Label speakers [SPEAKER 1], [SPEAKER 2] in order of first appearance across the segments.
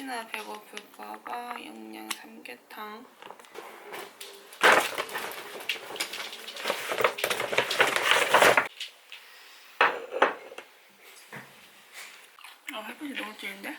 [SPEAKER 1] 혹시나 배고플까봐 영양 삼계탕 아 햇빛이 너무 찌는데?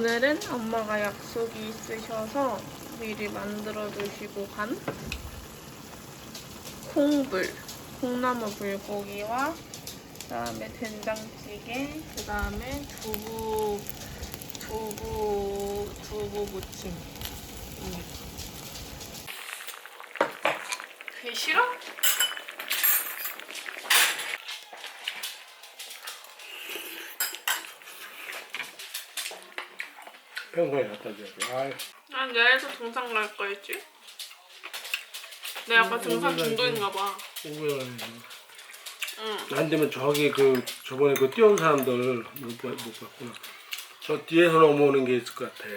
[SPEAKER 1] 오늘은 엄마가 약속이 있으셔서 미리 만들어 두시고 간 콩불, 콩나물 불고기와 그다음에 된장찌개, 그다음에 두부, 두부, 두부 무침. 음. 그게 싫어?
[SPEAKER 2] 평소에 갖다 줘야지. 아이,
[SPEAKER 1] 난 내일도 등산 갈 거였지. 내가 아까 등산 중독인가 봐. 응.
[SPEAKER 2] 안 되면 저기 그 저번에 그 뛰어온 사람들 못, 봐- 못 봤구나. 저 뒤에서 넘어오는 게 있을 것 같아.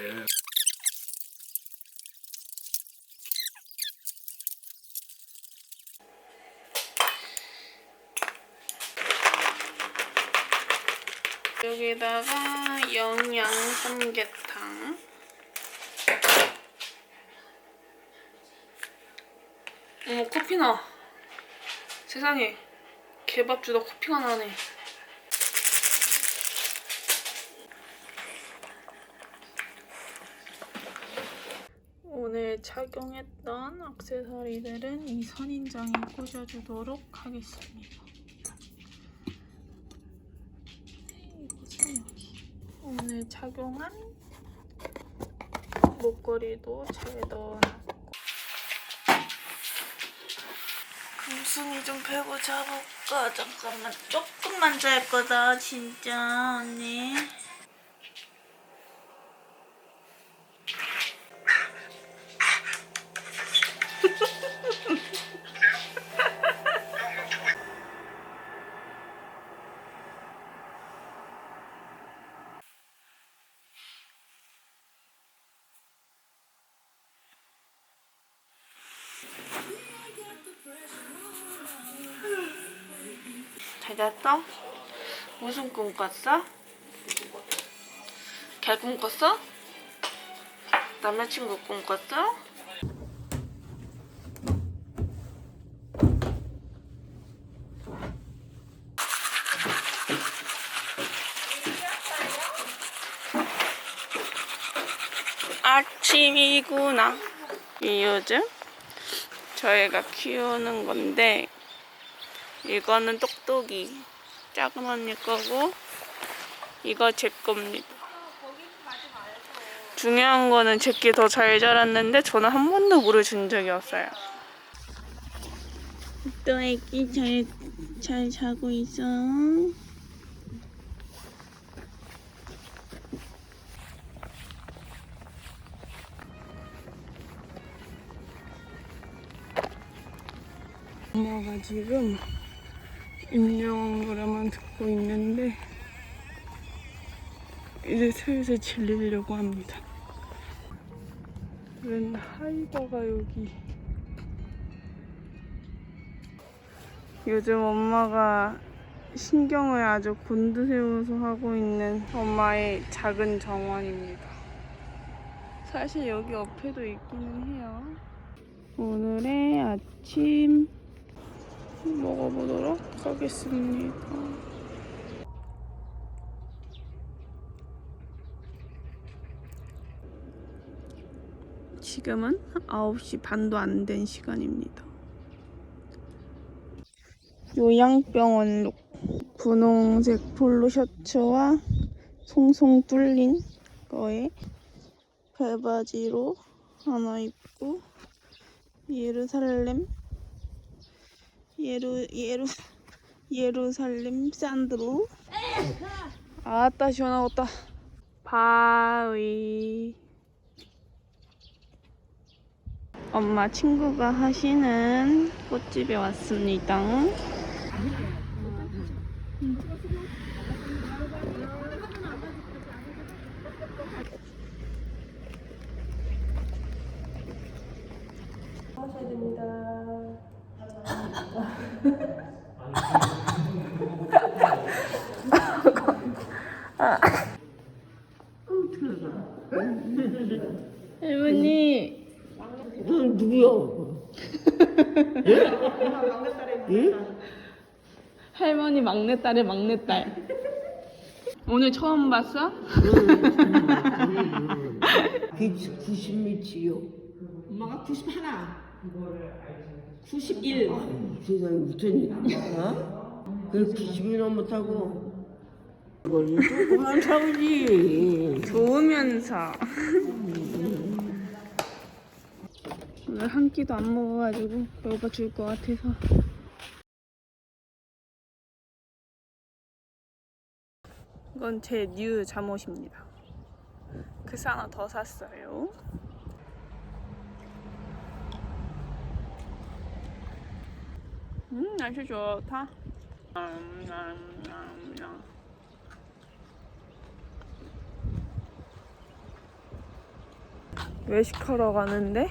[SPEAKER 1] 여기다가 영양 삼계탕. 어머 커피 나. 세상에 개밥 주다 커피가 나네. 오늘 착용했던 액세서리들은 이 선인장에 꽂아주도록 하겠습니다. 이것은 여기. 오늘 착용한 목걸이도 잘 넣어놨고. 금순이 좀 빼고 자볼까? 잠깐만. 조금만 잘 거다 진짜. 언니 잘 잤어? 무슨 꿈 꿨어? 개꿈 꿨어? 남자친구 꿈 꿨어? 아침이구나. 이 요즘 저희가 키우는 건데 이거는 똑똑이 작은 언니 거고 이거 제 겁니다. 중요한 거는 제게 더 잘 자랐는데 저는 한 번도 물을 준 적이 없어요. 또 애기 잘, 잘 자고 있어. 엄마가 지금 임영웅 노래만 듣고 있는데 이제 슬슬 질리려고 합니다. 웬 하이버가 여기 요즘 엄마가 신경을 아주 곤두세워서 하고 있는 엄마의 작은 정원입니다. 사실 여기 옆에도 있기는 해요. 오늘의 아침 먹어보도록 하겠습니다. 지금은 9시 반도 안 된 시간입니다. 요양병원 룩. 분홍색 폴로 셔츠와 송송 뚫린 거에 발바지로 하나 입고 예루살렘 예루 예루 예루살렘 샌드로. 아따 시원하겠다. 바위 엄마 친구가 하시는 꽃집에 왔습니다. 할머니
[SPEAKER 3] 너 누구야?
[SPEAKER 1] 할머니 막내딸의 막내딸 오늘 처음 봤어?
[SPEAKER 3] 그 90미치요.
[SPEAKER 4] 엄마가 91, 91.
[SPEAKER 3] 세상에 무슨 일이야? 그 90이나 못하고. 이걸 조금만 사오지.
[SPEAKER 1] 좋으면서 오늘 한 끼도 안 먹어가지고 죽을 것 같아서. 이건 제 뉴 잠옷입니다. 그래서 하나 더 샀어요. 음 날씨 좋다. 외식하러 가는데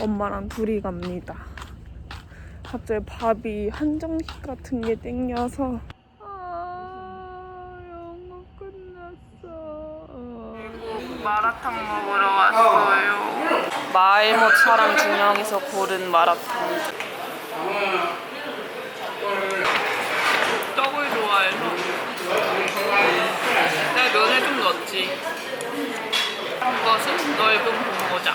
[SPEAKER 1] 엄마랑 둘이 갑니다. 갑자기 밥이 한정식 같은 게 땡겨서 아 영어 끝났어. 마라탕 먹으러 왔어요. 마일못 사람 두 명이서 고른 마라탕. 떡을 좋아해서 내가 면을 좀 넣었지. 이것은 넓은 분모자.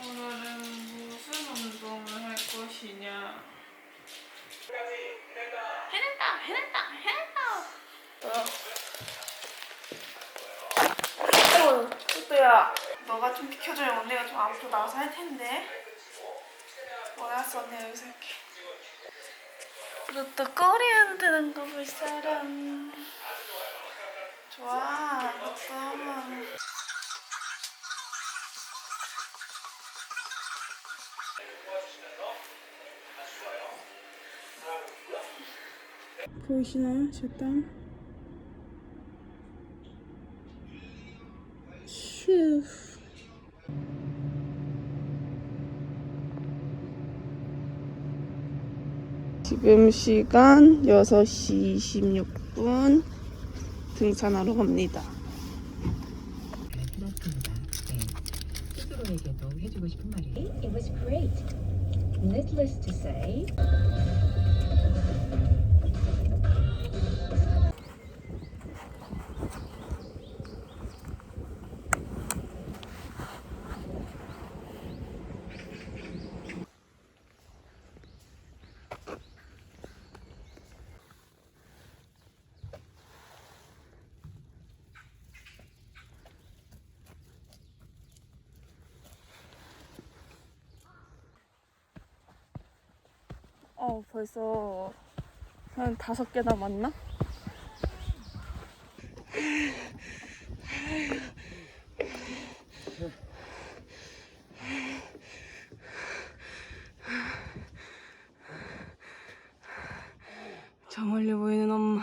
[SPEAKER 1] 오늘은 무슨 운동을 할 것이냐? 해냈다, 해냈다, 해냈다. 어, 뚜뚜야, 너가 좀 비켜줘야 언니가 좀 앞으로 나와서 할 텐데. 원했어, 언니 여기서 할게. 뚜뚜 꼬리 흔드는 거 볼 사람. 좋아, 뚜뚜. 보이시나요? 제 땀? 휴. 지금 시간 6시 26분 등산하러 갑니다.
[SPEAKER 5] 그렇습니다. 네. 스스로에게도 해주고 싶은 말이 It was great. Needless to say,
[SPEAKER 1] 벌써 한 다섯 개 남았나? 저 멀리 보이는 엄마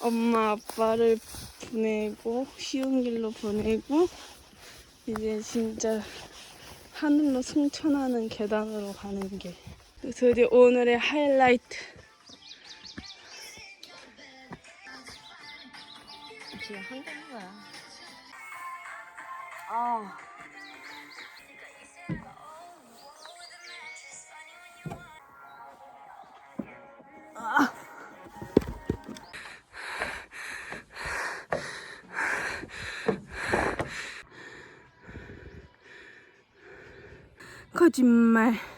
[SPEAKER 1] 엄마 아빠를 보내고 쉬운 길로 보내고 이제 진짜 하늘로 승천하는 계단으로 가는 길. 드디어 오늘의 하이라이트. 거짓말.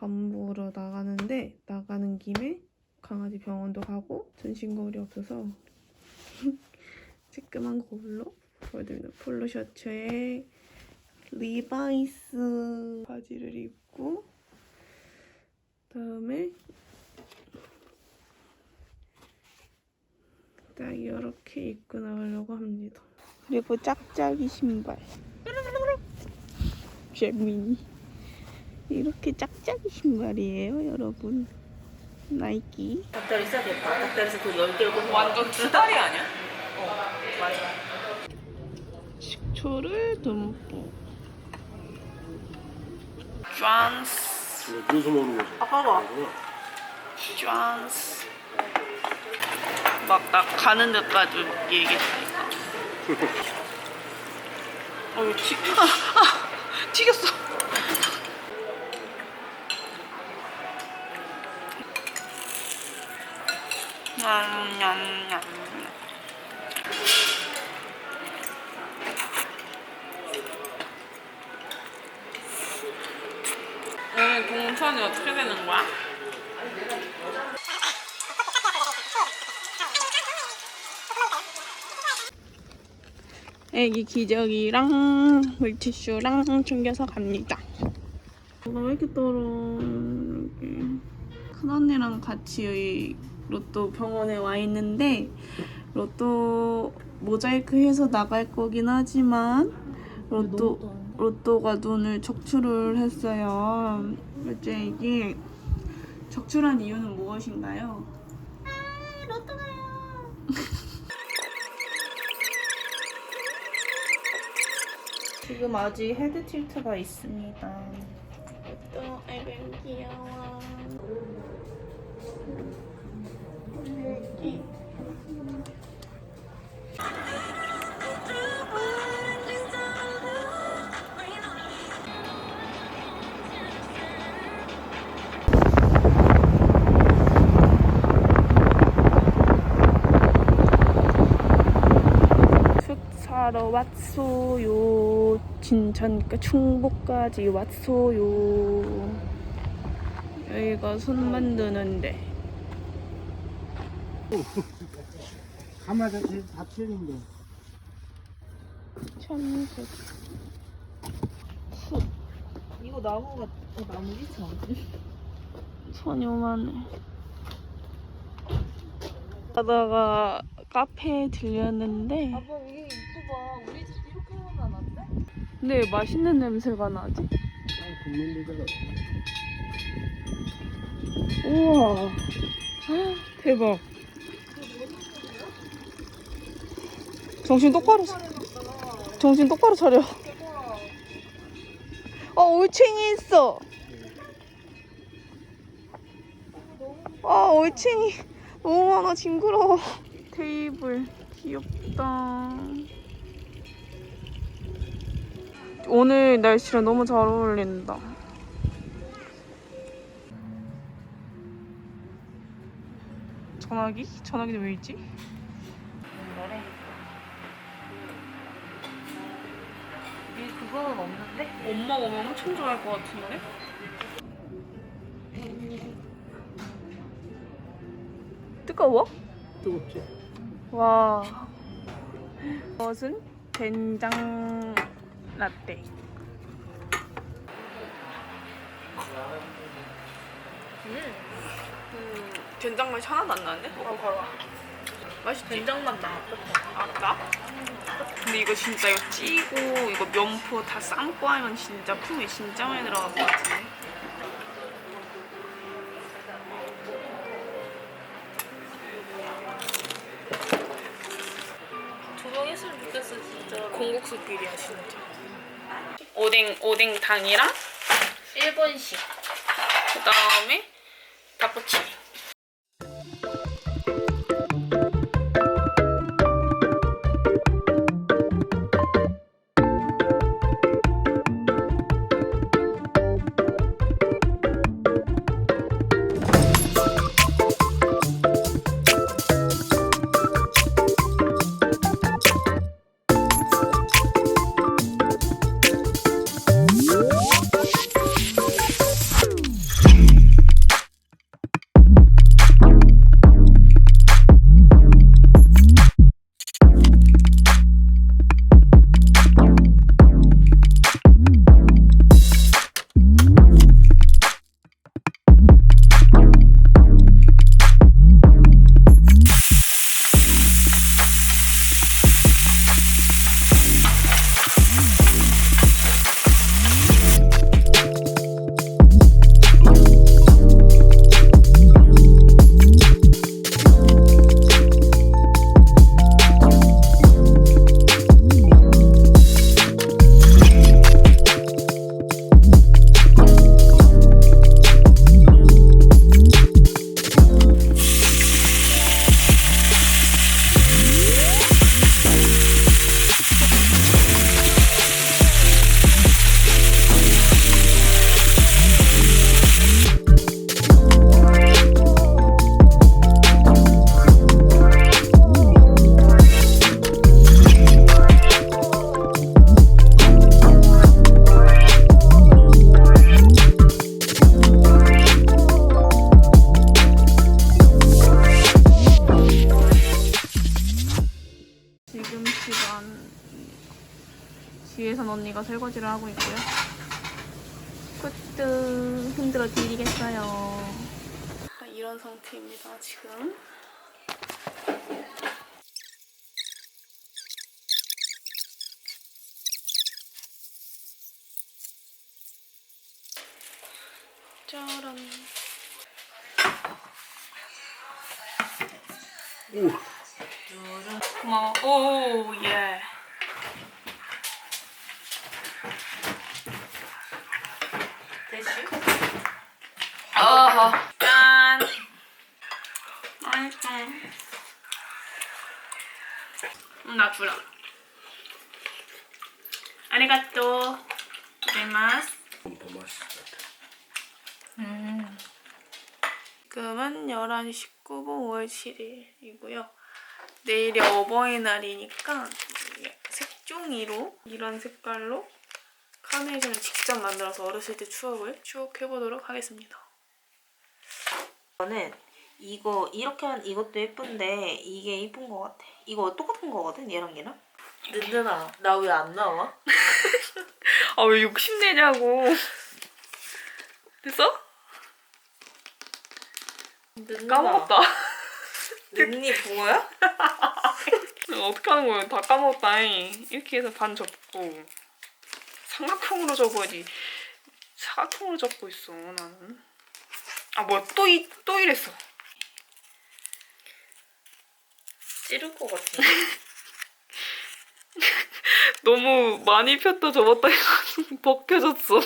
[SPEAKER 1] 밥 먹으러 나가는데 나가는 김에 강아지 병원도 가고 전신 거울이 없어서 쬐끄만 거울로 보여드리는 폴로 셔츠에 리바이스 바지를 입고 그다음에 딱 이렇게 입고 나가려고 합니다. 그리고 짝짝이 신발. 재민이. 이렇게 짝짝이 신발이에요, 여러분. 나이키.
[SPEAKER 4] 닭다리 싸겠다. 닭다리에서 그 10개를 꽂는
[SPEAKER 6] 완전 두 다리 아니야?
[SPEAKER 1] 식초를 듬뿍. 짠스.
[SPEAKER 2] 그래서 먹는 거지.
[SPEAKER 1] 아빠가. 짠스. 막나 가는 데까지 얘기했으니까. 어, 이거 튀, 아, 아, 튀겼어. 냠냠냠. 오늘 동선이 어떻게 되는 거야? 애기 기저귀랑 물티슈랑 챙겨서 갑니다. 뭐가 왜 이렇게 떨어? 큰언니랑 같이 로또 병원에 와 있는데 로또 모자이크 해서 나갈 거긴 하지만 로또 로또가 눈을 적출을 했어요. 이제 이게 적출한 이유는 무엇인가요? 아, 로또가요. 지금 아직 헤드 틸트가 있습니다. 또 아이고 귀여워. 사러 왔소요. 진천 그 충북까지 왔소요. 여기가 손 만드는데.
[SPEAKER 7] 가마솥 다 틀린데.
[SPEAKER 1] 천국.
[SPEAKER 4] 이거 나무가 어, 나무지 참.
[SPEAKER 1] 손 요만해. 가다가 카페에 들렸는데
[SPEAKER 4] 아빠 이게 이뻐 우리 집 이렇게 하면 안 돼?
[SPEAKER 1] 근데 맛있는 냄새가 나지?
[SPEAKER 7] 국민들은
[SPEAKER 1] 우와 헉, 대박 정신 똑바로 차- 정신 똑바로 차려 어 올챙이 있어 아 올챙이 너무 많아 징그러워 테이블 귀엽다 오늘 날씨랑 너무 잘 어울린다. 전화기? 전화기는 왜 있지?
[SPEAKER 4] 이 그거는 없는데?
[SPEAKER 1] 엄마가 오면 엄청 좋아할 것 같은데? 뜨거워?
[SPEAKER 2] 뜨겁지?
[SPEAKER 1] 와. 이것은 된장 라떼. 음, 된장 맛이 하나도 안 나는데? 먹어봐봐. 맛있지?
[SPEAKER 4] 된장 맛 나.
[SPEAKER 1] 아, 나? 근데 이거 진짜 이거 찌고 이거 면포 다 삶고 하면 진짜 품이 진짜 많이 들어갈 것 같은데?
[SPEAKER 4] 조명했으면 좋겠어 진짜.
[SPEAKER 1] 공국수끼리야 진짜. 오뎅 오뎅탕이랑
[SPEAKER 4] 1번씩.
[SPEAKER 1] 그 다음에 닭꼬치. 하고 있고요. 끄뜨 힘들어 뒤리겠어요. 이런 상태입니다 지금. 짜란. 고마워. 오, 예.
[SPEAKER 4] 대슈?
[SPEAKER 1] 어허. 짠. 맛있어. 음, 나 주라. 아리가또. 고자이마스.
[SPEAKER 2] 더 맛있을 것 같아.
[SPEAKER 1] 지금은 11시 19분 5월 7일이고요. 내일이 어버이날이니까 색종이로 이런 색깔로 카네이션을 직접 만들어서 어렸을 때 추억을 추억해보도록 하겠습니다.
[SPEAKER 4] 이거는 이거 이렇게 한 이것도 예쁜데 이게 예쁜 거 같아. 이거 똑같은 거거든 얘랑 얘랑. 든든아 나 왜 안 나와?
[SPEAKER 1] 아 왜 욕심내냐고. 됐어?
[SPEAKER 4] 든든아.
[SPEAKER 1] 까먹었다.
[SPEAKER 4] 능니 붕어야?
[SPEAKER 1] 어떻게 하는 거야? 다 까먹었다. 이렇게 해서 반 접고 삼각형으로 접어야지. 사각형으로 접고 있어 나는. 아 뭐야 또이또 이랬어.
[SPEAKER 4] 찌를 것 같아.
[SPEAKER 1] 너무 많이 폈다 접었다 해가지고 벗겨졌어.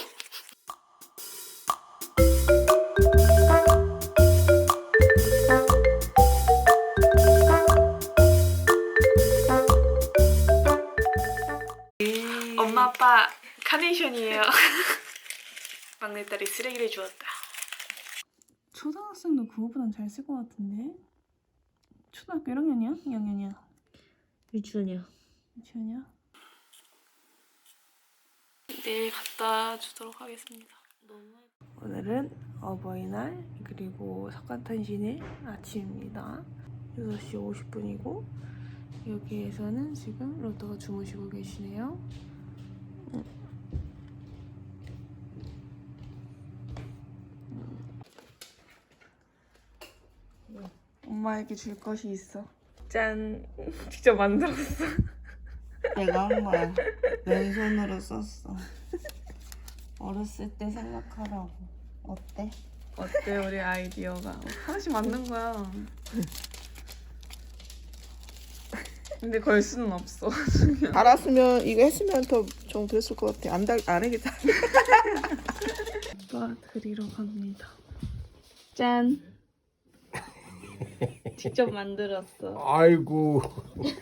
[SPEAKER 1] 엄마 아빠 카네이션이에요. 막내딸이 쓰레기를 주었다. 초등학생도 그거보단 잘 쓸 것 같은데? 초등학교 1학년이야? 2학년이야?
[SPEAKER 4] 유치원이야.
[SPEAKER 1] 유치원이야? 내일 갖다 주도록 하겠습니다. 오늘은 어버이날 그리고 석가탄신일 아침입니다. 6시 50분이고 여기에서는 지금 로또가 주무시고 계시네요. 엄마에게 줄 것이 있어. 짠! 직접 만들었어.
[SPEAKER 3] 내가 한 거야. 왼손으로 썼어. 어렸을 때 생각하라고. 어때?
[SPEAKER 1] 어때 우리 아이디어가 하나씩 만든 거야. 근데 걸 수는 없어.
[SPEAKER 6] 알았으면 이거 했으면 더 좀 그랬을 것 같아. 안, 달, 안 하겠다.
[SPEAKER 1] 오빠 드리러 갑니다. 짠. 직접 만들었어.
[SPEAKER 2] 아이고.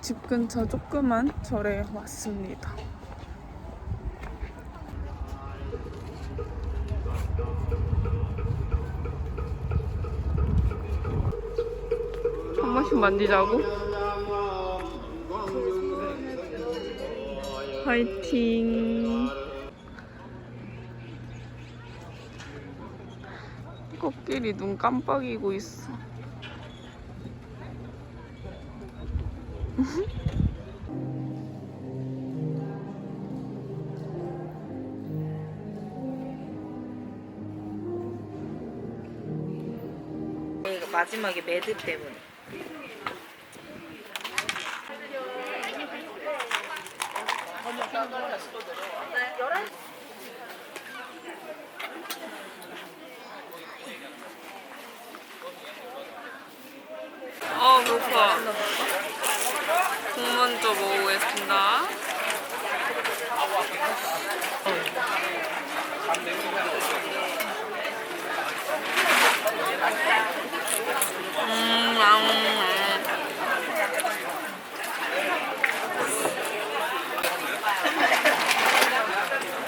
[SPEAKER 1] 집 근처 조그만 절에 왔습니다. 한 번씩 만지자고? 화이팅! 코끼리 눈 깜빡이고 있어.
[SPEAKER 4] 마지막에 매드 때문에.
[SPEAKER 1] 어, 배고파. 국 먼저 먹어보겠습니다. 음, 음, 음.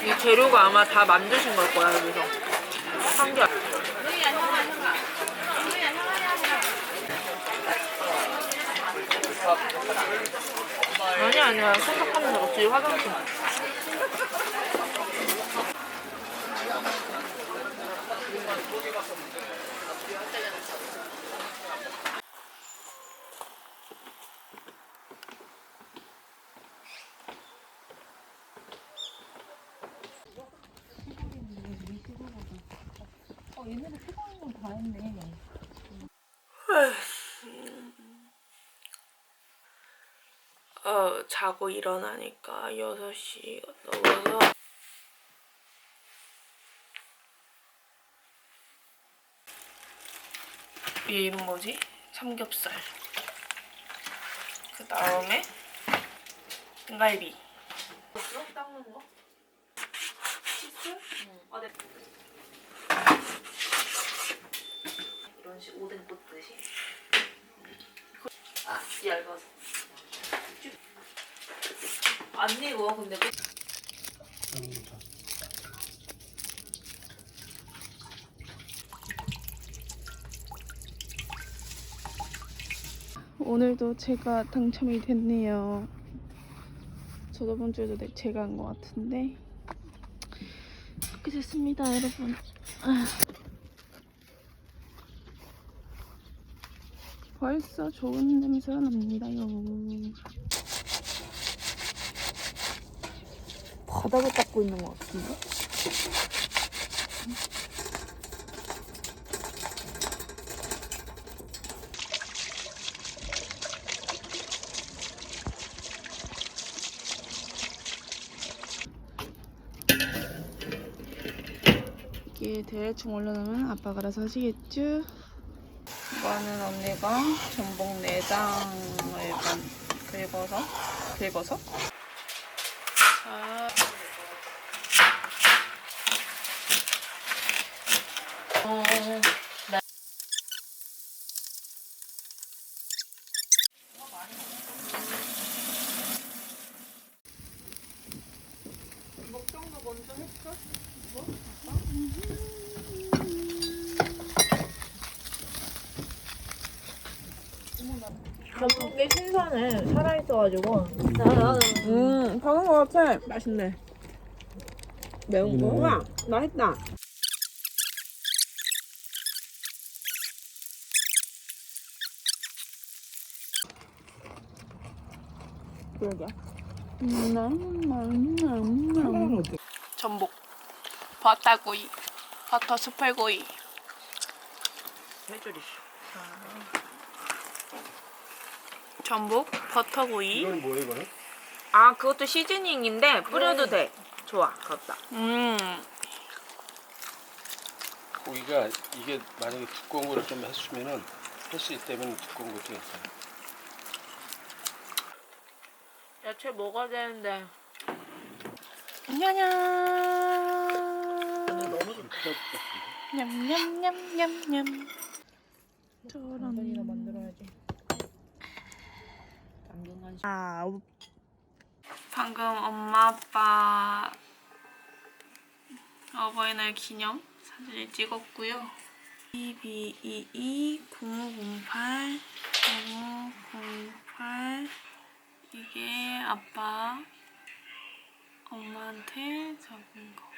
[SPEAKER 1] 이 재료가 아마 다 만드신 걸 거야, 여기서. 한게 아니 아니야. 생각하면 없지 화장실 어, 일어나니까 6시 넘어서 이 이름 뭐지? 삼겹살 그 다음에 등갈비
[SPEAKER 4] 닦는 거? 아, 네. 이런 식 오뎅 꽂듯이. 아, 얇아서. 안 익어, 근데. 그-
[SPEAKER 1] 오늘도 제가 당첨이 됐네요. 저저번 주에도 내- 제가 한 것 같은데 그렇게 됐습니다, 여러분. 아. 벌써 좋은 냄새가 납니다요.
[SPEAKER 6] 바닥을 닦고 있는 것 같은데?
[SPEAKER 1] 이게 대충 올려놓으면 아빠가 알아서 하시겠죠? 이거는 언니가 전복 내장을 긁어서 긁어서 자
[SPEAKER 4] 어, 전복이 신선해. 살아 있어가지고.
[SPEAKER 6] 음, 박은 거 같아. 맛있네. 매운 거? 우와, 맛있다. 그러게.
[SPEAKER 2] 하나는 어때?
[SPEAKER 1] 전복, 버터구이, 버터 스펄구이.
[SPEAKER 4] 해줄이.
[SPEAKER 1] 전복, 버터구이.
[SPEAKER 2] 이건 뭐야 이거는?
[SPEAKER 4] 아, 그것도 시즈닝인데 뿌려도 돼. 좋아, 그렇다.
[SPEAKER 1] 음,
[SPEAKER 2] 고기가 이게 만약에 두꺼운 거를 좀 해주면은 할수 있다면 두꺼운 것도 있어요.
[SPEAKER 4] 야채 먹어야 되는데.
[SPEAKER 1] 냐냐. 냠냠냠냠냠.
[SPEAKER 4] 이나 만들어야지.
[SPEAKER 6] 아,
[SPEAKER 1] 방금 엄마 아빠 어버이날 기념 사진을 찍었고요. 2222 0508 0508 이게 아빠 엄마한테 적은 거.